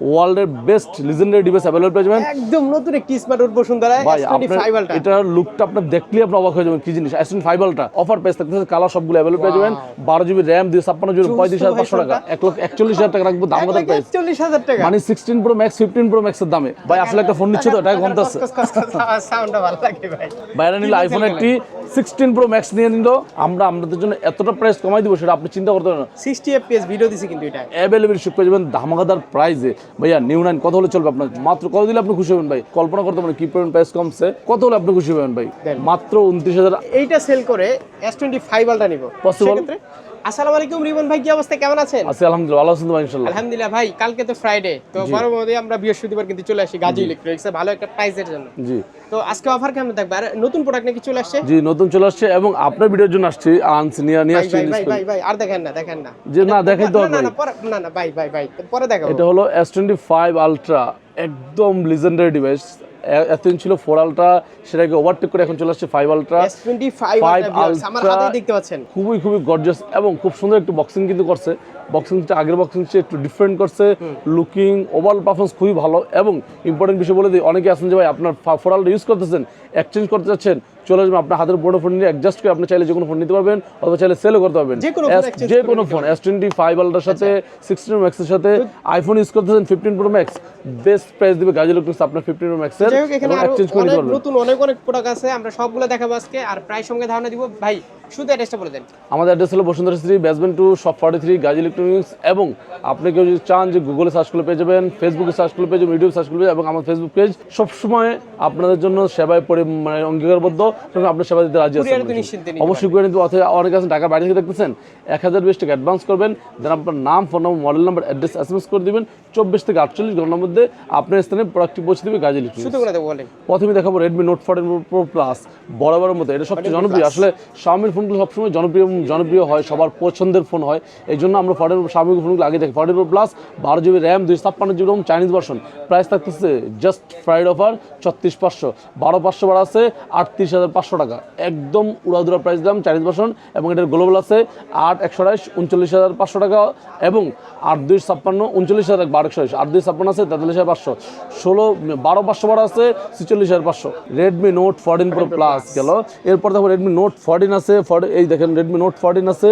ওয়ার্ল্ডের best legendary device available পেয়ে যাবেন একদম নতুন একটি স্মার্টফোন বসুন্ধরা ভাই S25 আপনার আলট্রা এটার লুকটা আপনার দেখলেই আপনি অবাক হয়ে যাবেন কি জিনিস এস ফাইভ আলটা অফার পেয়ে থাকতেছে কালার সবগুলো অ্যাভেলেবল পেয়ে যাবেন বারো জিবি র্যাম দিয়ে ছাপ্পান্ন জিবি পঁয়ত্রিশ হাজার পাঁচশো টাকা এক লক্ষ একচল্লিশ হাজার টাকা রাখব দাম কথা প্রাইস চল্লিশ হাজার টাকা মানে sixteen pro max fifteen pro ম্যাক্সের দামে ভাই আসলে একটা ফোন নিচ্ছে তো এটা কমতে আছে সাউন্ডটা ভালো লাগে ভাই বাইরে নিলে আইফোন একটি সিক্সটিন প্রো ম্যাক্স নিয়ে নিল। আমরা আমাদের জন্য এতটা প্রাইস কমাই দিব সেটা আপনি চিন্তা করতে পারেন সিক্সটি এফপিএস ভিডিও দিছি কিন্তু এটা। অ্যাভেলেবেল শিপ পেয়ে যাবেন ধামাকাদার প্রাইসে ভাইয়া নিউ নাইন কত হলে চলবে আপনার? মাত্র কত দিলে আপনি খুশি হবেন ভাই? কল্পনা করতে পারেন কি পরিমাণ প্রাইস কমছে। কত হলে আপনি খুশি হবেন ভাই? মাত্র উনত্রিশ হাজার এইটা সেল করে এস টোয়েন্টি ফাইভ আলটা নিব। Possible? আসসালামু আলাইকুম রিবন ভাই কি অবস্থা? কেমন আছেন? আছে আলহামদুলিল্লাহ ভালো আছেন আলহামদুলিল্লাহ ভাই কালকে তো ফ্রাইডে তো আমরা বৃহস্পতিবার কিন্তু চলে আসি গাজী ইলেকট্রনিক্স ভালো একটা প্রাইসের জন্য। জি। তো আজকে অফার কেমন থাকবে? আর নতুন প্রোডাক্ট নাকি চলে আসছে? জি নতুন চলে আসছে এবং আপনার ভিডিওর জন্য আসছি নিয়ে নিয়ে ভাই ভাই ভাই আর দেখেন না দেখেন না। যে না দেখাই তো না, না না না ভাই ভাই ভাই পরে দেখাবো। এটা হলো এস টোয়েন্টি ফাইভ আলট্রা একদম লিজেন্ডারি ডিভাইস এতদিন ছিল ফোর আলট্রা সেটাকে ওভারটেক করে এখন চলে আসছে ফাইভ আলট্রা ফাইভ হাতে দেখতে পাচ্ছেন। খুবই খুবই গর্জাস এবং খুব সুন্দর একটু বক্সিং কিন্তু করছে। বক্সিংটা আগের বক্সিং চেয়ে একটু ডিফারেন্ট করছে লুকিং ওভারঅল পারফরমেন্স খুবই ভালো এবং ইম্পর্টেন্ট বিষয় বলে দিই অনেকে আছেন যে ভাই আপনার ফোরালটা ইউজ করতেছেন এক্সচেঞ্জ করতে চাচ্ছেন চলে আসবেন আপনার হাতের বড় ফোন নিয়ে অ্যাডজাস্ট করে আপনি চাইলে যে কোনো ফোন নিতে পারবেন অথবা চাইলে সেলও করতে পারবেন। যে কোনো ফোন এস টোয়েন্টি ফাইভ আলটার সাথে সিক্সটিন ম্যাক্সের সাথে আইফোন ইউজ করতেছেন fifteen pro max best price দিবে গাজী ইলেকট্রনিক্স আপনার ফিফটিন প্রো ম্যাক্সের এক্সচেঞ্জ করে নিতে পারবেন। নতুন অনেক অনেক প্রোডাক্ট আছে আমরা সবগুলো দেখাবো আজকে আর প্রায় সঙ্গে ধারণা দিব ভাই শুধু অ্যাড্রেসটা বলে দেন। আমাদের অ্যাড্রেস হলো Bashundhara Shri basement two shop forty three Gazi electronics এবং আপনি কেউ যদি চান যে গুগলে সার্চ করলে পেয়ে যাবেন ফেসবুকে সার্চ করলে পেয়ে যাবেন ইউটিউব সার্চ করলে পেয়ে এবং আমার ফেসবুক পেজ সবসময় আপনাদের জন্য সেবায় পরি মানে অঙ্গীকারবদ্ধ। এবং আপনার সেবা দিতে রাজি আছেন অবশ্যই। করে নিতে অথবা অনেক বাইরে থেকে দেখতেছেন এক হাজার বিশ টাকা অ্যাডভান্স করবেন দেন আপনার নাম phone number model number address S M S করে দিবেন চব্বিশ থেকে আটচল্লিশ ঘণ্টার মধ্যে আপনার স্থানে প্রোডাক্টটি পৌঁছে দেবে গাজী ইলেকট্রনিক্স করে প্রথমে দেখাবো Redmi note fourteen pro plus বরাবরের মতো এটা সবচেয়ে জনপ্রিয়। আসলে শাওমির ফোনগুলো সবসময় জনপ্রিয় জনপ্রিয় হয়, সবার পছন্দের ফোন হয়। এই জন্য আমরা ফোর্টিন শাওমি ফোনগুলো আগে দেখি। ফোর্টিন প্রো প্লাস বারো জিবি র্যাম দুই ছাপ্পান্ন GB ROM, Chinese version. Price থাকতেছে জাস্ট ফ্রাইড অফার ছত্রিশ পাঁচশো। বারো পাঁচশো বার আছে, আটত্রিশ হাজার পাঁচশো টাকা। একদম উড়াদুরা প্রাইস দাম চাইনিজ ভার্সন, এবং এটার গ্লোবাল আছে আট একশো আঠাশ উনচল্লিশ হাজার পাঁচশো টাকা, এবং আট দুই ছাপ্পান্ন, উনচল্লিশ হাজার বারো একশো আট দুই ছাপ্পান্ন আছে, তেতাল্লিশ হাজার পাঁচশো। ষোলো, বারো পাঁচশো বার আছে, ছিচল্লিশ হাজার পাঁচশো। Redmi note fourteen pro plus গেল। এরপর দেখো রেডমি নোট ফোরটিন আছে 40 এই দেখেন রেডমি নোট ফোরটিন আছে।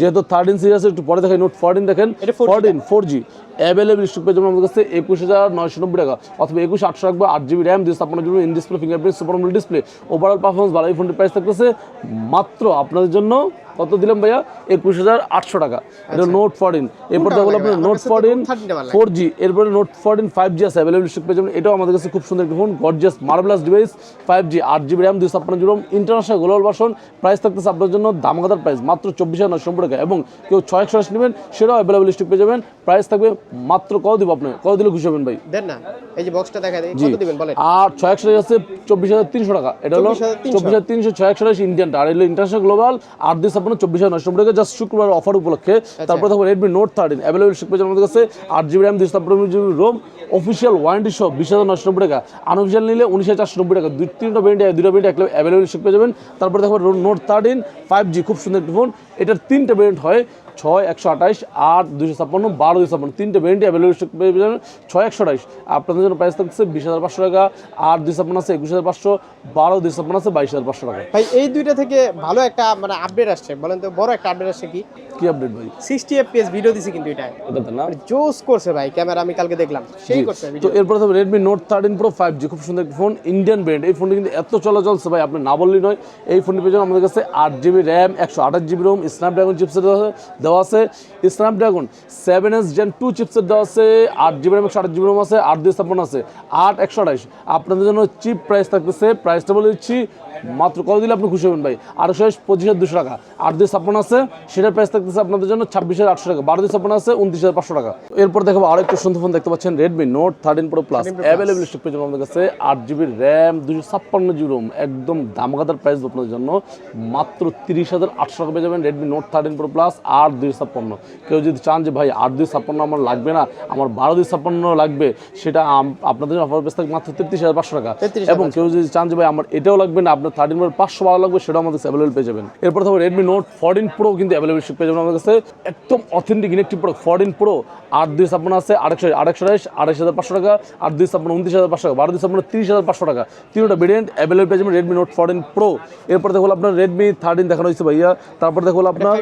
যেহেতু থার্টিন সিরিজ আছে একটু পরে দেখেন নোট ফোরটিন দেখেন। এটা 4G fourteen four G available stock পেয়ে যাবেন আমাদের কাছে একুশ হাজার নয়শো নব্বই টাকা। অথবা একুশ আটশো রাখবে আট জিবি র্যাম দুই আপনার জন্য in display fingerprint super display overall performance ভালো এই ফোনটির প্রাইস থাকতেছে। মাত্র আপনাদের জন্য কত দিলাম ভাইয়া? একুশ হাজার আটশো টাকা। এটা নোট ফোরটিন এরপর দেখো আপনার নোট আমার কাছে তো ফোরটিন Note 13 টা ভালো লাগে। ফোর জি এরপরে নোট ফোরটিন ফাইভ জি আছে অ্যাভেলেবল স্টক পেয়ে যাবেন। এটাও আমাদের কাছে খুব সুন্দর একটা phone gorgeous marvellous device five G আট জিবি র্যাম দুই ছাপ্পান্ন GB international global version price থাকতেছে আপনার জন্য দামগাদার প্রাইস মাত্র চব্বিশ হাজার নশো টাকা। এবং কেউ ছয় একশো নেবেন সেটাও অ্যাভেলেবল স্টক পেয়ে যাবেন। প্রাইস থাকবে মাত্র কত দিব আপনি কত দিলে খুশি হবেন ভাই? দেন না। এই যে বক্সটা দেখা দেয় জি। কত দিবেন বলেন? আর ছয় একশো আছে চব্বিশ হাজার তিনশো টাকা। এটা হলো 24,300 চব্বিশ হাজার তিনশো ছয় একশো ইন্ডিয়ানটা আর এলো ইন্টারন্যাশনাল গ্লোবাল আট দিন ছাপ্পান্ন চব্বিশ হাজার নশো টাকা জাস্ট শুক্রবার অফার উপলক্ষে তারপর তারপরে থাকবে রেডমি নোট থার্টিন অ্যাভেলেবেল শিখবে আমাদের কাছে আট জিবি র্যাম দুশো ছাপ্পান্ন জিবি রোম অফিসিয়াল ওয়ারেন্টি সহ বিশ হাজার নশো নব্বই টাকা। আনঅফিসিয়াল নিলে উনিশ হাজার চারশো নব্বই টাকা। দুই তিনটা ব্যান্ড দুইটা ব্যান্ড এক অ্যাভেলেবল শিখবে যাবেন। তারপরে দেখো নোট থার্টিন ফাইভ জি খুব সুন্দর একটি ফোন এটার তিনটা ভেরিয়েন্ট হয়। ছয় একশো আঠাশ আট দুশো ছাপ্পান্ন বারো দুশো ছাপ্পান্ন। তিনটে ভেরিয়েন্টই অ্যাভেলেবল পেয়ে যাবেন। ছয় একশো আঠাশ। আপনাদের জন্য প্রাইস থাকছে বিশ হাজার পাঁচশো টাকা। আট দুই ছাপ্পান্ন আছে একুশ হাজার পাঁচশো। বারো দুই ছাপ্পান্ন আছে বাইশ হাজার পাঁচশো টাকা। ভাই এই দুইটা থেকে ভালো একটা মানে আপডেট আসছে। বলেন তো বড় একটা আপডেট আসছে কি? কি আপডেট ভাই? সিক্সটি এফপিএস ভিডিও দিছে কিন্তু এটা এটাতে না? জোস করছে ভাই ক্যামেরা আমি কালকে দেখলাম। সেই তো এরপরে থাকবে Redmi note thirteen pro five G খুব সুন্দর একটা ফোন ইন্ডিয়ান ব্র্যান্ড এই ফোনটি কিন্তু এত চলাচল ভাই আপনি না বললেই নয় এই ফোনটি পেয়ে আমাদের কাছে আট জিবি র্যাম একশো আঠাশ জিবি রোম স্ন্যাপড্রাগন চিপসেট দেওয়া আছে Snapdragon seven S gen two chipset দেওয়া আছে আট জিবি র্যাম একশো আঠাশ জিবি রোম আছে আট দুই ছাপ্পান্ন আছে আট একশো আঠাশ। আপনাদের জন্য চিপ প্রাইস থাকতেছে প্রাইসটা বলে দিচ্ছি মাত্র কত দিলে আপনি খুশি হবেন ভাই? আটশো পঁচিশ হাজার দুশো টাকা। আট দুই ছাপ্পান্ন আছে সেটার প্রাইস থাকতেছে আপনাদের জন্য ছাব্বিশ হাজার আটশো টাকা। বারো দুই ছাপ্পান্ন আছে উনত্রিশ হাজার পাঁচশো টাকা। এরপর দেখাবো আরও একটা সুন্দর ফোন দেখতে পাচ্ছেন Redmi note thirteen pro plus available stock পেয়ে যাবেন আমাদের কাছে। আট জিবি র্যাম দুশো ছাপ্পান্ন জিবি রোম একদম দামগাদার প্রাইস আপনাদের জন্য। মাত্র তিরিশ হাজার আটশো টাকা পেয়ে যাবেন Redmi note thirteen pro plus আট দুই ছাপ্পান্ন। কেউ যদি চান যে ভাই আট দুই ছাপ্পান্ন আমার লাগবে না আমার বারো দুই ছাপ্পান্ন লাগবে সেটা আপনাদের জন্য অফার পেস থাকবে মাত্র তেত্রিশ হাজার পাঁচশো টাকা। এবং কেউ যদি চান যে ভাই আমার এটাও লাগবে না আপনার থার্টিন প্রো পাঁচশো বারো লাগবে সেটা আমাদের অ্যাভেলেবল পেয়ে যাবেন। এরপর থাকবে রেডমি নোট ফোরটিন প্রো কিন্তু অ্যাভেলেবল পেয়ে যাবেন আমাদের কাছে। একদম authentic electric pro fourteen pro আট দুই ছাপ্পান্ন আছে আড়াইশো আড়াইশো আড়াইশ আড়াইশ হাজার পাঁচশো টাকা আট দুই ছাপ্পান্ন উনত্রিশ হাজার পাঁচশো টাকা বারো দুই ছাপ্পান্ন তিরিশ হাজার পাঁচশো টাকা। তিনটা ভেরিয়েন্ট অ্যাভেলেবল পেয়ে যাবেন রেডমি নোট ফোরটিন প্রো এরপর দেখো আপনার রেডমি থার্টিন দেখানো হয়েছে ভাইয়া। তারপর দেখো আপনার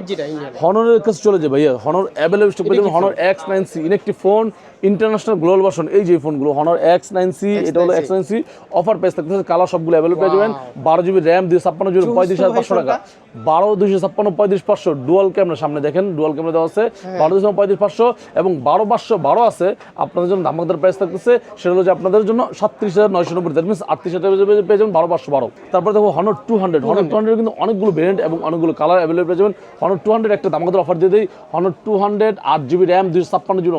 হনরের কাছে চলে যায় ভাইয়া। হনর অ্যাভেলেবল স্টক পেয়ে যাবেন হনর এক্স নাইন সি ইনেকটি ফোন ইন্টারন্যাশনাল গ্লোবাল ভার্সন এই যে ফোনগুলো হনর এক্স নাইন সি এটা হলো এক্স নাইন সি অফার পেয়ে থাকতেছে কালার সবগুলো অ্যাভেলেবল পেয়ে যাবেন। বারো জিবি র্যাম দুই ছাপ্পান্ন জিবি পঁয়ত্রিশ হাজার পাঁচশো টাকা। বারো দুইশো ছাপ্পান্ন পঁয়ত্রিশ পাঁচশো। ডুয়াল ক্যামেরা সামনে দেখেন ডুয়াল ক্যামেরা দেওয়া আছে। বারো দুশো পঁয়ত্রিশ পাঁচশো এবং বারো পাঁচশো বারো আছে। আপনাদের জন্য ধামাকদার প্রাইস থাকতেছে। সেটা হলো যে আপনাদের জন্য সাতত্রিশ হাজার নয়শো নব্বই দ্যাট মিনস আটত্রিশ হাজার পেয়ে যাবেন বারো পাঁচশো বারো। তারপর দেখো Honor two hundred Honor two hundred কিন্তু অনেকগুলো ভেরিয়েন্ট এবং অনেকগুলো কালার অ্যাভেলেবল পেয়ে যাবেন। হনর টু হান্ড্রেড একটা দামাকদার অফার দিয়ে দিই। হনর টু হান্ড্রেড আট জিবি র্যাম দুইশো ছাপ্পান্ন GB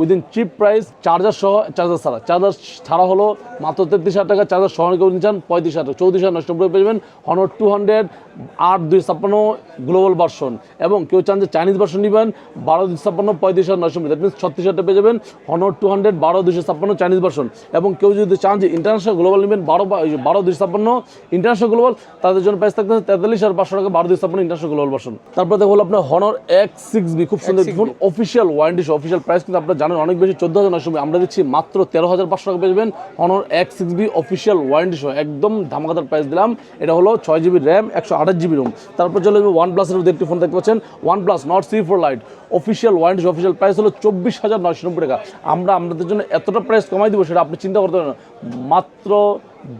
within chip price charger সহ চার্জার ছাড়া। চার্জার ছাড়া হলো মাত্র তেত্রিশ হাজার টাকা চার্জার সহ কেউ নিচ্ছেন পঁয়ত্রিশ হাজার চৌত্রিশ হাজার নষ্ট পেয়ে যাবেন হনর টু হান্ড্রেড আট দুই ছাপ্পান্ন গ্লোবাল ভার্সন। এবং কেউ চান যে চাইনিজ ভার্সন নেবেন বারো দুই ছাপ্পান্ন পঁয়ত্রিশ হাজার নয়শো দ্যাট মিনস ছত্রিশ হাজার পেয়ে যাবেন হনর টু হান্ড্রেড বারো দুশো ছাপ্পান্ন চাইনিজ ভার্সন। এবং কেউ যদি চান যে ইন্টারন্যাশনাল গ্লোবাল নেবেন বারো বারো দুই ছাপ্পান্ন ইন্টারন্যাশনাল গ্লোবাল তাদের জন্য প্রাইস থাকতে তেতাল্লিশ হাজার পাঁচশো টাকা বারো দুই ছাপ্পান্ন ইন্টারন্যাশনাল গ্লোবাল ভার্সন। তারপর দেখো আপনার হনর এক্স সিক্স বি খুব সুন্দর phone official warranty official price কিন্তু আপনারা জানেন অনেক বেশি চোদ্দ হাজার নয়শো আমরা দিচ্ছি মাত্র তেরো হাজার পাঁচশো টাকা পেয়ে যাবেন Honor X six B official warranty সহ একদম ধামাকাদার প্রাইস দিলাম। এটা হলো ছয় জিবি র্যাম একশো আঠাশ জিবি রুম তারপর চলে যাবে ওয়ান প্লাসের মধ্যে একটি ফোন দেখতে পাচ্ছেন one plus Nord C four lite official warranty official price হলো চব্বিশ হাজার নয়শো নব্বই টাকা। আমরা আপনাদের জন্য এতটা প্রাইস কমাই দিব, সেটা আপনি চিন্তা করতে পারেন। মাত্র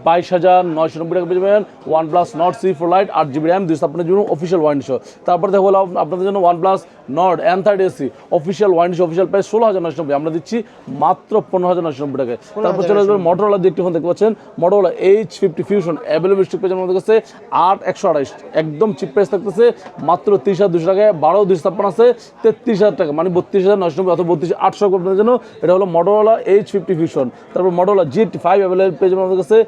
বাইশ হাজার নয়শো নব্বই টাকা পেয়ে যাবেন। One plus Nord C four lite আট জিবি র্যাম দুইশো আপনার জন্য অফিসিয়াল ওয়ারেন্টি সহ। তারপর দেখো হলো আপনাদের জন্য one plus Nord N thirty SE official warranty official price ষোলো হাজার নয়শো নব্বই। আমরা দিচ্ছি মাত্র পনেরো হাজার নয়শো নব্বই টাকায়। তারপর চলে আসবে মোটরওয়ালা দিয়ে একটি ফোন দেখতে পাচ্ছেন। Motorola H fifty fusion available stock পেয়ে আমাদের কাছে আট একশো আড়াইশ। একদম চিপ প্রাইস থাকতেছে মাত্র তিরিশ হাজার দুশো টাকায়। বারো দুশো ছাপ্পান্ন আছে তেত্রিশ হাজার টাকা মানে বত্রিশ হাজার নয়শো নব্বই অথবা বত্রিশ আটশো আপনাদের জন্য। এটা হলো মোটরওয়ালা এইচ ফিফটি ফিউশন তারপর মোটরওয়ালা জি ফাইভ অ্যাভেলেবল পেয়ে যাবেন আমাদের কাছে।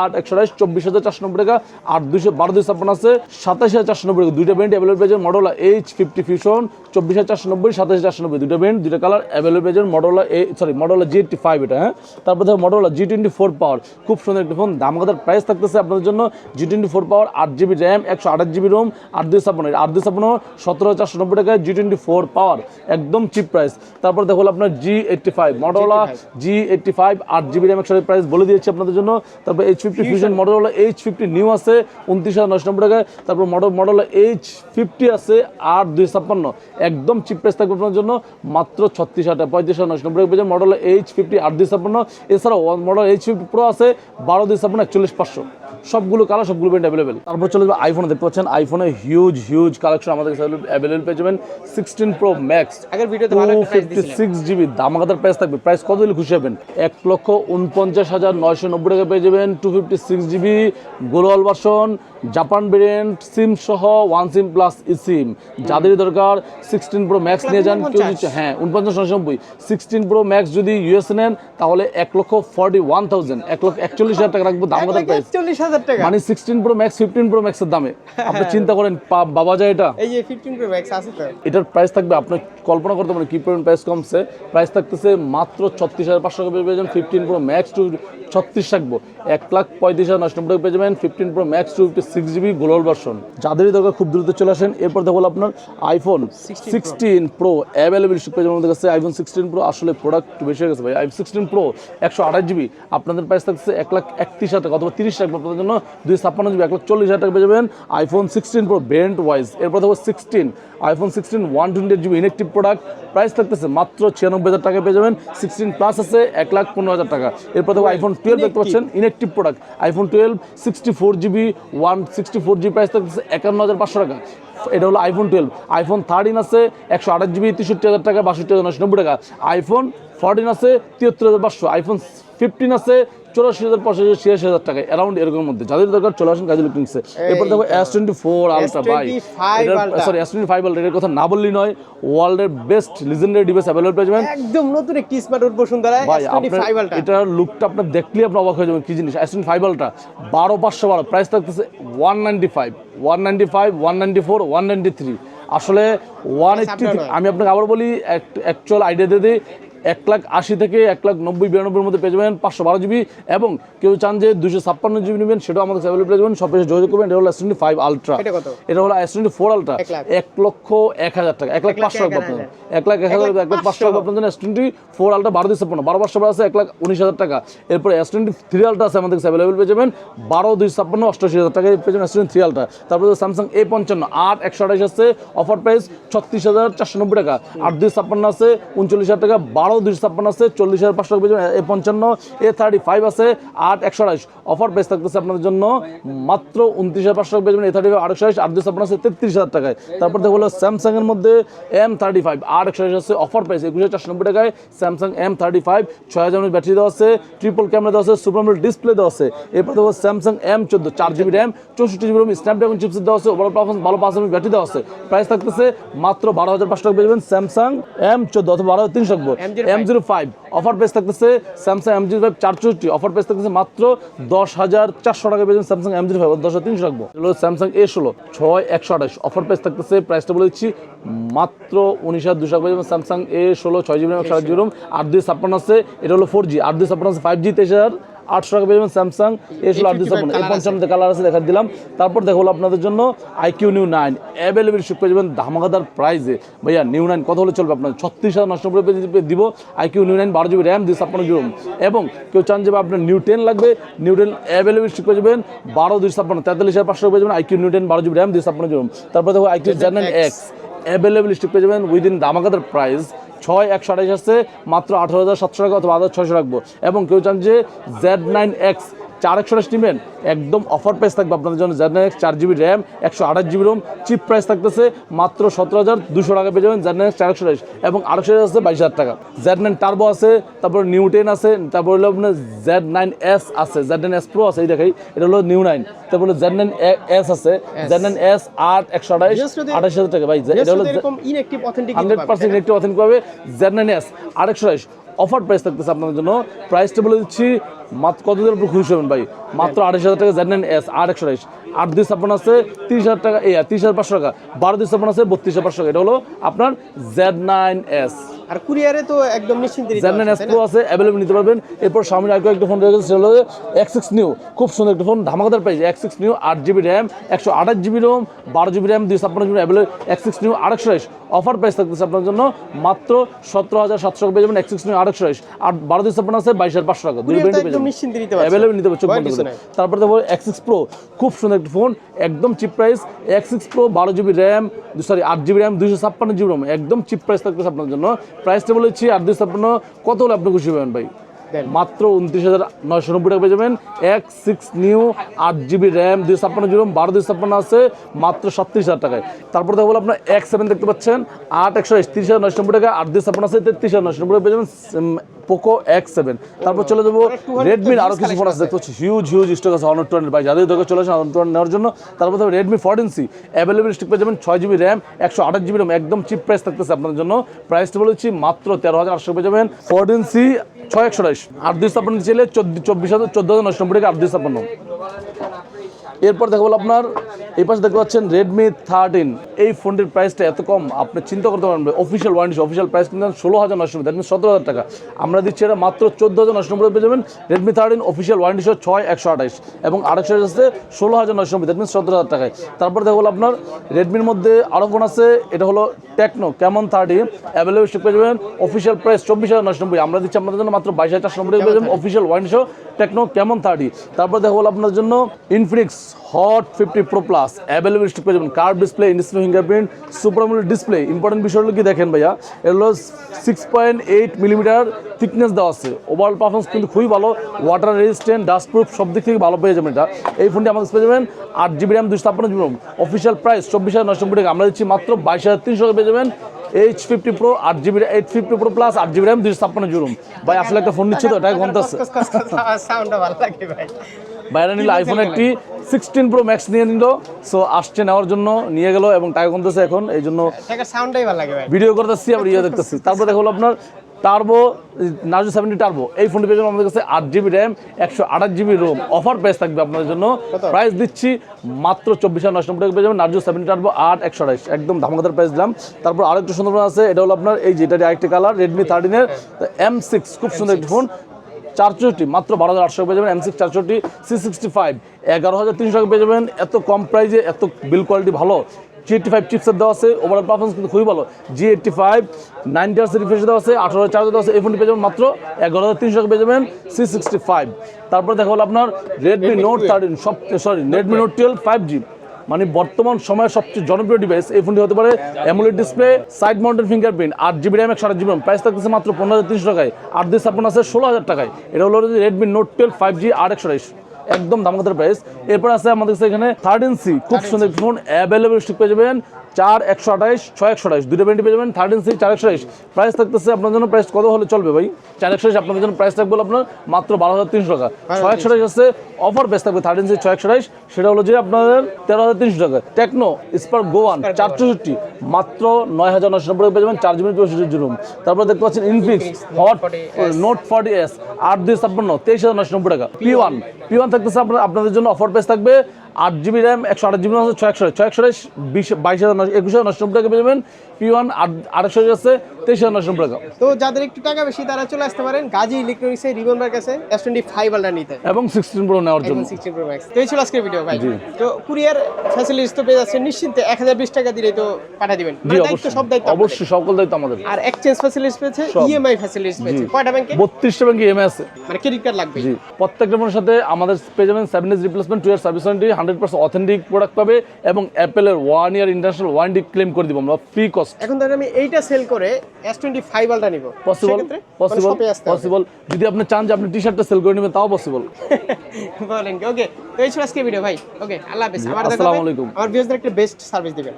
আট, একশো আঠাশ, চব্বিশ হাজার চারশো নব্বই টাকা, আট দুশো বারো দুশো ছাপ্পান্ন আছে। সাতাশ হাজার চারশো নব্বই টাকা, দুইটা ব্যান্ড অ্যাভেলেবল পেয়েছে মডেল এইচ ফিফটি ফিউশন চব্বিশ হাজার চারশো নব্বই সাতাশ চারশো নব্বই দুইটা ব্যান্ড দুইটা কালার অ্যাভেলেবল পেয়ে যাবেন এ sorry Motorola G eighty five এটা হ্যাঁ? তারপর দেখো মোটরওয়ালা জি টোয়েন্টি ফোর পাওয়ার খুব সুন্দর একটি ফোন দামগাদার প্রাইস থাকতেছে আপনাদের জন্য জি টোয়েন্টি ফোর পাওয়ার আট জিবি র্যাম একশো আঠাশ জিবি রোম আট দুই ছাপ্পান্ন আট দুই ছাপ্পান্ন সতেরো হাজার চারশো নব্বই টাকায় জি টোয়েন্টি ফোর পাওয়ার একদম চিপ প্রাইস তারপর দেখো আপনার G eighty five Motorola G eighty five আট জিবি র্যাম একশো প্রাইস বলে দিয়েছি আপনাদের জন্য। তারপর H fifty fusion model H fifty new আছে উনত্রিশ হাজার নশো নব্বই টাকায়। তারপর মডেল মডেল এইচ ফিফটি আছে আট দুই ছাপ্পান্ন একদম চিপ প্রাইস থাকবে আপনার জন্য মাত্র ছত্রিশ হাজার পঁয়ত্রিশ হাজার নশো নব্বই টাকা মডেল এইচ ফিফটি আট দুই ছাপ্পান্ন। এছাড়াও মডেল এইচ ফিফটি প্রো আছে বারো দুই ছাপ্পান্ন একচল্লিশ পাঁচশো। সবগুলো কালার সবগুলো ব্যান্ড অ্যাভেলেবেল তারপর চলে যাবে আইফোনে দেখতে পাচ্ছেন আইফোনে হিউজ হিউজ কালেকশন আমাদের কাছে অ্যাভেলেবেল পেয়ে যাবেন। সিক্সটিন প্রো ম্যাক্স আগের ভিডিওতে ভালো দিয়েছিলাম সিক্স জিবি দামাকাতার প্রাইস থাকবে। প্রাইস কত দিলে খুশি হবেন? এক লক্ষ উনপঞ্চাশ হাজার নয়শো নব্বই টাকা পেয়ে যাবেন two fifty six GB global version Japan variant sim সহ ওয়ান সিম প্লাস ই সিম যাদের দরকার সিক্সটিন প্রো ম্যাক্স নিয়ে যান কেউ যদি হ্যাঁ উনপঞ্চাশ নব্বই। সিক্সটিন প্রো ম্যাক্স যদি ইউএস নেন তাহলে এক লক্ষ ফর্টি ওয়ান থাউজেন্ড এক লক্ষ একচল্লিশ হাজার টাকা রাখব দাম থাকবে একচল্লিশ হাজার টাকা। মানে sixteen pro max fifteen pro ম্যাক্সের দামে। আপনি চিন্তা করেন বাবা যায় এটা। এই যে ফিফটিন প্রো ম্যাক্স আছে তো। এটার প্রাইস থাকবে আপনি কল্পনা করতে পারেন কি পরিমাণ প্রাইস কমছে। প্রাইস থাকতেছে মাত্র ছত্রিশ হাজার পাঁচশো টাকা পেয়ে যাবেন। ফিফটিন প্রো ম্যাক্স টু ছত্রিশ রাখব। এক লাখ পঁয়ত্রিশ হাজার নশো নব্বই টাকা পেয়ে যাবেন। Fifteen pro max two fifty six GB global version যাদেরই দরকার খুব দ্রুত চলে আসেন। এরপর দেখো আপনার আইফোন সিক্সটিন প্রো অ্যাভেলেবল পেয়ে যাবেন আমাদের কাছে আইফোন সিক্সটিন প্রো আসলে প্রোডাক্ট বেশি হয়ে গেছে ভাই। আইফোন সিক্সটিন প্রো একশো আঠাশ জিবি আপনাদের প্রাইস থাকছে এক লাখ একত্রিশ হাজার টাকা অথবা তিরিশ রাখব আপনাদের জন্য। দুই ছাপ্পান্ন জিবি এক লাখ চল্লিশ হাজার টাকা পেয়ে যাবেন। IPhone sixteen pro brand wise এরপর দেখো sixteen iPhone sixteen one twenty GB inactive product price থাকতেছে মাত্র ছিয়ানব্বই হাজার টাকা পেয়ে যাবেন। সিক্সটিন প্লাস আছে এক লাখ পনেরো হাজার টাকা। এরপর দেখো আইফোন টুয়েলভ দেখতে পাচ্ছেন inactive product iPhone twelve sixty four GB one sixty four GB price থাকতেছে একান্ন হাজার পাঁচশো টাকা। এটা হলো আইফোন টুয়েলভ আইফোন থার্টিন আছে একশো আঠাশ জিবি তেষট্টি হাজার টাকা বাষট্টি হাজার নশো নব্বই টাকা। আইফোন ফোরটিন আছে তিয়াত্তর হাজার পাঁচশো। আইফোন ফিফটিন আছে চৌরাশি হাজার পাঁচশো ছিয়াশি হাজার টাকা অ্যারাউন্ড এরকমের মধ্যে। যাদের দরকার চলে আসেন কাজে ইলেকট্রনিক্সে এরপর দেখো এস টোয়েন্টি ফোর আলট্রা ভাই। S25 Ultra। Sorry S twenty five ultra কথা না বললেই নয় ওয়ার্ল্ডের বেস্ট লিজেন্ডারি ডিভাইস অ্যাভেলেবল পেয়ে যাবেন। একদম নতুন একটি স্মার্ট উঠবো সুন্দর ভাই S25 আপনার। এটার লুকটা আপনার দেখলেই আপনি অবাক হয়ে যাবেন কি জিনিস? এস টোয়েন্টি ফাইভ আলট্রা বারো পাঁচশো বারো প্রাইস থাকতেছে one ninety five one ninety five one ninety four one ninety three আসলে ওয়ান এইট্টি আমি আপনাকে আবার বলি অ্যাকচুয়াল আইডিয়া দিয়ে দিই এক লাখ আশি থেকে এক লাখ নব্বই বিরানব্বইয়ের মধ্যে পেয়ে যাবেন পাঁচশো বারো জিবি এবং কেউ চান যে দুশো ছাপ্পান্ন জিবি নেবেন সেটাও আমাদের অ্যাভেলেবল পেয়ে যাবেন। সব কিছু যোগাযোগ করবেন এটা হলো এস টোয়েন্টি ফাইভ আলট্রা এটা হলো এস টোয়েন্টি ফোর আলট্রা এক লক্ষ এক হাজার টাকা এক লাখ পাঁচশো এক টাকা হাজার। এক লাখ এক হাজার এক লাখ পাঁচশো টাকা আপনার জন্য এস টোয়েন্টি ফোর আলট্রা বারো দুই ছাপ্পান্ন বারো পাঁচশো আছে এক লাখ উনিশ হাজার টাকা। এরপর এস টোয়েন্টি থ্রি আলট্রা আছে আমাদের অ্যাভেলেবল পেয়ে যাবেন বারো দুই ছাপ্পান্ন অষ্টাশি হাজার টাকা পেয়ে যাবেন এস টোয়েন্টি থ্রি আলট্রা তারপরে স্যামসাং এ পঞ্চান্ন আট একশো আঠাশ আছে অফার প্রাইস ছত্রিশ হাজার চারশো নব্বই টাকা। আট দুই ছাপ্পান্ন আছে উনচল্লিশ হাজার টাকা বারো দুই ছাপ্পান্ন আছে চল্লিশ হাজার পাঁচশো এ পঞ্চান্ন, এ থার্টি ফাইভ আছে, আট একশো আঠাশ অফার প্রাইস থাকতেছে আপনাদের জন্য মাত্র উনত্রিশ হাজার পাঁচশো পেয়ে যাবেন এ থার্টি ফাইভ আটশো আঠাশ আট দুই ছাপ্পান্ন আছে, তেত্রিশ হাজার টাকায়। তারপর দেখো হলো স্যামসাং এর মধ্যে এম থার্টি ফাইভ আট একশো আঠাশ আছে অফার প্রাইস একুশ হাজার চারশো নব্বই টাকায় স্যামসাং এম থার্টি ফাইভ ছয় হাজার ব্যাটারি দেওয়া আছে ট্রিপল ক্যামেরা দেওয়া আছে সুপারমোল ডিসপ্লে দেওয়া আছে। এরপর দেখো স্যামসাং এম চোদ্দ, চার জিবি র্যাম চৌষট্টি জিবি র্যাম স্ন্যাপড্রাগন চিপস দেওয়া আছে ওভারঅল পারফরমেন্স ভালো পাঁচ জিবি ব্যাটারি দেওয়া আছে। প্রাইস থাকতেছে মাত্র বারো হাজার পাঁচশো টাকা পেয়ে যাবেন স্যামসাং এম চোদ্দ অথবা বারো হাজার তিনশো রাখব M05 M zero five offer price থাকতেছে স্যামসাং এম জিরো ফাইভ চারষট্টি অফার প্রাইস থাকতেছে মাত্র দশ হাজার চারশো টাকা পেয়ে যাবেন স্যামসাং এম জিরো ফাইভ দশ হাজার তিনশো রাখব। হলো স্যামসাং এ ষোলো ছয় একশো আঠাশ। অফার প্রাইস থাকতেছে প্রাইসটা বলে দিচ্ছি মাত্র উনিশ হাজার দুশো টাকা পেয়ে যাবেন স্যামসাং এ ষোলো ছয় জিবি একশো আট জিবি আট দুই ছাপ্পান্ন আছে এটা হলো ফোর জি আট দুই ছাপ্পান্ন আছে ফাইভ জি তেইশ হাজার আটশো টাকা পেয়ে যাবেন স্যামসাং এ ষোলো আট ছাপ্পান্ন এই পঞ্চান্নতে কালার আছে? দেখা দিলাম। তারপর দেখো হলো আপনাদের জন্য আইকিউ নিউ নাইন অ্যাভেলেবেল শিপ পেয়ে যাবেন ধামাকাদার প্রাইজে ভাইয়া নিউ নাইন কত হলে চলবে আপনার? ছত্রিশ হাজার নষ্ট করে দিব। আইকিউ নিউ নাইন বারো জিবি র্যাম দুই ছাপ্পান্ন জিবি এবং কেউ চান যে আপনার নিউ টেন লাগবে নিউ টেন অ্যাভেলেবেল শিপ পেয়ে যাবেন বারো দুই ছাপ্পান্ন তেতাল্লিশ হাজার পাঁচশো পেয়ে যাবেন আইকিউ নিউ টেন বারো জিবি র্যাম দুই ছাপ্পান্ন জিবি তারপর দেখো iQOO Z X available stock পেয়ে যাবেন উইদিন দামাকাদার প্রাইস ছয় একশো আঠাশ আছে মাত্র আঠারো হাজার সাতশো টাকা অথবা হাজার ছয়শো রাখব। এবং কেউ চান যে জেড নাইন এক্স চার একশো নেবেন। একদম অফার প্রাইস থাকবে আপনাদের জন্য। এক্স চার জিবি র্যাম একশো আঠাশ জিবি রোম চিপ প্রাইস থাকতেছে মাত্র সতেরো হাজার দুশো টাকা পেয়ে যাবেন এক্স চার একশো এবং আড়াইশো আছে বাইশ হাজার টাকা। জেড নাইন টার্বো আছে তারপর নিউ টেন আছে তারপর হলো আপনার জেড নাইন এস আছে জেড নাইন এস প্রো আছে এই দেখাই। এটা হলো নিউ নাইন তারপর হলো জেড নাইন এস আছে। জেড নাইন এস আট একশো বৃহস্পতি- আঠাশ হাজার টাকা। ভাই এটা হলো হান্ড্রেড পার্সেন্ট একটি অথেন্টিক পাবে। জেড নাইন এস আরেকশো আইস অফার প্রাইস থাকতেছে আপনাদের জন্য। প্রাইসটা বলে দিচ্ছি, মাত্র কত দিনের উপর খুশি হবেন ভাই? মাত্র আড়াইশ হাজার টাকা জেড নাইন এস আর একশো আড়াইশ। আট দুই ছাপ্পান্ন আছে, তিরিশ হাজার টাকা এ তিরিশ হাজার পাঁচশো টাকা। বারো দুই ছাপ্পান্ন আছে, বত্রিশ হাজার পাঁচশো টাকা। এটা হলো আপনার জেড নাইন এস আর কুরিয়ারে তো একদম নিশ্চিন্তে পারছেন, আছে অ্যাভেলেবল নিতে পারবেন। এরপর সামনে আরেকটা একটা ফোন রয়েছে সেটা হলো এক্স সিক্স নিউ খুব সুন্দর একটা ফোন ধামাকাদার প্রাইস এক্স সিক্স নিউ আট জিবি র্যাম একশো আঠাশ জিবি রোম বারো জিবি র্যাম দুই ছাপ্পান্ন GB available X six Neo আরেকশো আইস অফার প্রাইস থাকতেছে আপনার জন্য মাত্র সতেরো হাজার সাতশো পেয়ে যাবেন এক্স সিক্স নিউ আইস আর বারো দুই ছাপ্পান্ন আছে বাইশ হাজার পাঁচশো টাকা। দুই পেয়ে যাবেন। পারছেন। অ্যাভেলেবল নিতে পারছ ভয় বন্ধ কিছু তারপর দেখো এক্স সিক্স প্রো খুব সুন্দর একটা ফোন একদম cheap price X six pro বারো জিবি র্যাম সরি আট জিবি র্যাম দুইশো ছাপ্পান্ন জিবি র্যাম একদম চিপ প্রাইস থাকতেছে আপনার জন্য। প্রাইসটা বলেছি আট দুই ছাপ্পান্ন কত হলে আপনি খুশি হবেন ভাই। মাত্র উনত্রিশ হাজার নয়শো নব্বই টাকা পেয়ে যাবেন। এক সিক্স নিউ আট জিবি র্যাম দুই ছাপ্পান্ন জিবি বারো দুই ছাপ্পান্ন আছে মাত্র সাতত্রিশ হাজার টাকায়। তারপর দেখো বলো আপনার এক সেভেন দেখতে পাচ্ছেন আট একশো তিরিশ হাজার নয়শো নব্বই টাকা আট দুই ছাপ্পান্ন আছে তেত্রিশ হাজার নয়শো নব্বই টাকা পেয়ে যাবেন পোকো এক্স সেভেন তারপর চলে যাব রেডমির আরও কিছু ফোন আছে দেখতে পাচ্ছি হিউজ হিউজ স্টক আছে অনার টু ভাই যাদের দরকার চলে আসে অনার টু নেওয়ার জন্য। তারপর দেখো Redmi fourteen C available stock পেয়ে যাবেন ছয় জিবি র্যাম একশো আঠাশ জিবি র্যাম একদম চিপ প্রাইস থাকতেছে আপনাদের জন্য। প্রাইসটা বলেছি মাত্র তেরো হাজার আটশো পেয়ে যাবেন। ফোরটিন সি ছয় একশো আঠাশ, আট দুই ছাপ্পান্ন চোদ্দ, চব্বিশ হাজার, চোদ্দ হাজার নশো নব্বই টাকা, আট দুই ছাপ্পান্ন। এরপর দেখো বলো আপনার, এই পাশে দেখতে পাচ্ছেন রেডমি থার্টিন এই ফোনটির প্রাইসটা এত কম, আপনি চিন্তা করতে পারবেন অফিসিয়াল ওয়ারেন্টি অফিসিয়াল প্রাইস কিন্তু ষোলো হাজার নশো দ্যাট মিন সতেরো হাজার টাকা। আমরা দিচ্ছি এটা মাত্র চোদ্দ হাজার নশো নব্বই পেয়ে যাবেন রেডমি থার্টিন অফিসিয়াল ওয়ারেন্টি সহ ছয় একশো আঠাশ। এবং আড়াইশো আছে ষোলো হাজার নশো নব্বই দ্যাট মিন সতেরো হাজার টাকায়। তারপর দেখা হলো আপনার রেডমির মধ্যে আরও ফোন আছে, এটা হলো টেকনো কেমন থার্টি অ্যাভেলেবল পেয়ে যাবেন অফিসিয়াল প্রাইস চব্বিশ হাজার নশো নব্বই। আমরা দিচ্ছি আপনাদের জন্য মাত্র বাইশ হাজার চারশো নব্বই পেয়ে যাবেন official warranty Tecno Camon thirty? তারপর দেখো হলো আপনার জন্য Infinix hot fifty pro plus available পেয়ে যাবেন। Curve display in display fingerprint super AMOLED display important বিষয় কি দেখেন ভাইয়া এটা হলো six point eight millimetre thickness দেওয়া আছে। ওভারঅল পারফরমেন্স কিন্তু খুবই ভালো। ওয়াটার রেজিস্ট্যান্ট ডাস্ট প্রুফ সব দিক থেকে ভালো পেয়ে যাবেন এটা। এই ফোনটি আমাদের পেয়ে যাবেন আট জিবি র্যাম দুশো ছাপ্পান্ন জিবি অফিসিয়াল প্রাইস চব্বিশ হাজার নশো টাকা। আমরা দিচ্ছি মাত্র বাইশ হাজার তিনশো পেয়ে যাবেন। এইচ ফিফটি প্রো আট GB eight fifty pro plus আট জিবি র্যাম দুশো ছাপ্পান্ন জুরুম। ভাই আসলে একটা ফোন নিচ্ছে তো এটাই ঘণ্টা আছে সাউন্ডটা ভালো লাগে ভাই বাইরে নিল আইফোন একটি সিক্সটিন প্রো ম্যাক্স নিয়ে নিল সো আসছে নেওয়ার জন্য নিয়ে গেল এবং টাকা কমতেছে এখন এই জন্য ভিডিও করতেছি আবার ইয়ে দেখতেছি। তারপর দেখো আপনার টার্বো নার্জো সেভেন্টি টার্বো এই ফোনটি পেয়ে আমাদের কাছে আট জিবি র্যাম একশো আঠাশ জিবি রোম অফার প্রাইস থাকবে আপনাদের জন্য? প্রাইস দিচ্ছি মাত্র চব্বিশ হাজার নশো টাকা পেয়ে যাবেন নার্জো সেভেন্টি টার্বো আট একশো আঠাশ। একদম ধামাকাদার প্রাইস দিলাম। তারপর আরেকটু সুন্দর ফোন আছে এটা হলো আপনার এই যেটা আরেকটি কালার রেডমি থার্টিনের এম সিক্স খুব সুন্দর একটি ফোন চারশোটি মাত্র বারো হাজার আটশো পেয়ে যাবেন এম সিক্স চারশোটি সি সিক্সটি ফাইভ এগারো হাজার তিনশো টাকা পেয়ে যাবেন। এত কম প্রাইসে এত বিল কোয়ালিটি ভালো। জি এইটটি ফাইভ চিপসেট দেওয়া আছে ওভারঅল পারফরমেন্স কিন্তু খুবই ভালো। G eighty five ninety hertz refresh দেওয়া আছে আঠারো হাজার চার্জ দেওয়া আছে এই ফোনটি পেয়ে যাবেন মাত্র এগারো হাজার তিনশো টাকা পেয়ে যাবেন সি সিক্সটি ফাইভ তারপরে দেখা হলো আপনার রেডমি নোট থার্টিন সব sorry Redmi note twelve five G মানে বর্তমান সময়ের সবচেয়ে জনপ্রিয় ডিভাইস এই ফোনটি হতে পারে AMOLED display side mounted fingerprint আট জিবি র্যাম একশো আট জিবি প্রাইস থাকতেছে মাত্র পনেরো হাজার তিনশো টাকায়। আট দিস আপনার আছে ষোলো হাজার টাকায়। এটা হলো Redmi note twelve five G আর একশো একদম দামকাতের প্রাইস এরপর আছে আমাদের কাছে এখানে থার্টিন সি খুব সুন্দর ফোন অ্যাভেলেবল স্টিক পেয়ে যাবেন। চার একশো আঠাইশ ছয় একশো আঠাইশ দুটো ব্যান্ডি পেয়ে যাবেন থার্টিন সি চার একশো আঠাইশ প্রাইস থাকতেছে আপনার জন্য প্রাইস কত হলে চলবে ভাই? চার একশো আঠাইশ আপনাদের জন্য প্রাইস থাকবে আপনার মাত্র বারো হাজার তিনশো টাকা। ছয় একশো আঠাইশ আছে অফার প্রাইস থাকবে থার্টিন সি ছয় একশো আঠাইশ সেটা হলো যে আপনাদের তেরো হাজার তিনশো টাকা। টেকনো স্পার্ক গোয়ান চার চৌষট্টি মাত্র নয় হাজার নশো নব্বই পেয়ে যাবেন চার জিবি চৌষট্টি রুম তারপর দেখতে পাচ্ছেন Infinix hot note forty S আট দুই ছাপ্পান্ন তেইশ হাজার নশো নব্বই টাকা। পি ওয়ান পি ওয়ান থাকতেছে আপনার আপনাদের জন্য অফার প্রাইস থাকবে আট জিবি র্যাম একশো আট জিবি আছে ছয় একশো ছয় একশো বিশ বাইশ হাজার নশো একুশ হাজার নশো নব্বই টাকা পেয়ে যাবেন। পি ওয়ান আড়াইশো আছে তেইশ হাজার নশো নব্বই টাকা। তো যাদের একটু টাকা বেশি তারা চলে আসতে পারেন গাজী ইলেকট্রনিক্সের রিবনবার কাছে এস টোয়েন্টি ফাইভ আলটা নিতে। এবং সিক্সটিন প্রো নেওয়ার জন্য। সিক্সটিন প্রো ম্যাক্স তো এই ছিল আজকের ভিডিও ভাই। তো কুরিয়ার ফ্যাসিলিটিস তো পেয়ে যাচ্ছে নিশ্চিন্তে। এক হাজার বিশ টাকা দিলেই তো পাঠিয়ে দিবেন। মানে দায়িত্ব অবশ্যই। সব দায়িত্ব অবশ্যই সকল দায়িত্ব আমাদের। আর এক্সচেঞ্জ ফ্যাসিলিটিস পেয়েছে ইএমআই ফ্যাসিলিটিস পেয়েছে। কয়টা ব্যাংকে বত্রিশটা ব্যাংকে এমএ আছে। মানে ক্রেডিট কার্ড লাগবে। প্রত্যেকটা ফোনের সাথে আমাদের পেয়ে যাবেন seven days replacement two year service warranty hundred percent authentic product পাবে এবং অ্যাপেলের one year international warranty claim করে দিব আমরা ফ্রি কস্ট এখন ধরেন আমি এইটা সেল করে এস টোয়েন্টি ফাইভ আলটা নিব পসিবল পসিবল পসিবল যদি আপনি চান যে আপনি টি শার্টটা সেল করে নেবেন তাও পসিবল বলেন ওকে তো এই ছিল আজকে ভিডিও ভাই। ওকে আল্লাহ হাফেজ। আমার আসসালামু আলাইকুম। আমার ভিউজদের একটা বেস্ট সার্ভিস দিবেন।